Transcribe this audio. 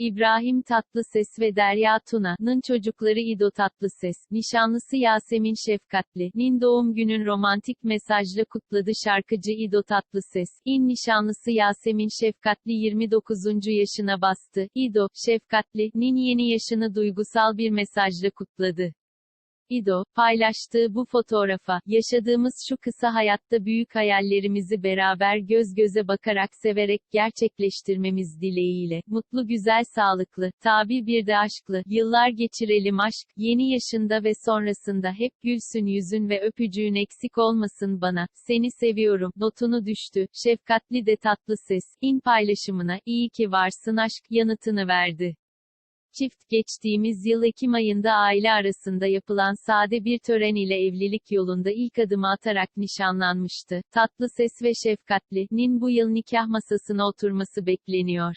İbrahim Tatlıses ve Derya Tuna'nın çocukları İdo Tatlıses, nişanlısı Yasemin Şefkatli'nin doğum günün romantik mesajla kutladı şarkıcı İdo Tatlıses. İn nişanlısı Yasemin Şefkatli 29. yaşına bastı. İdo, Şefkatli'nin yeni yaşını duygusal bir mesajla kutladı. İdo, paylaştığı bu fotoğrafa, yaşadığımız şu kısa hayatta büyük hayallerimizi beraber göz göze bakarak severek gerçekleştirmemiz dileğiyle, mutlu güzel sağlıklı, tabi bir de aşklı, yıllar geçirelim aşk, yeni yaşında ve sonrasında hep gülsün yüzün ve öpücüğün eksik olmasın bana, seni seviyorum, notunu düştü, şefkatli de tatlı ses, in paylaşımına, iyi ki varsın aşk, yanıtını verdi. Çift, geçtiğimiz yıl Ekim ayında aile arasında yapılan sade bir tören ile evlilik yolunda ilk adımı atarak nişanlanmıştı. Tatlı ses ve şefkatli'nin bu yıl nikah masasına oturması bekleniyor.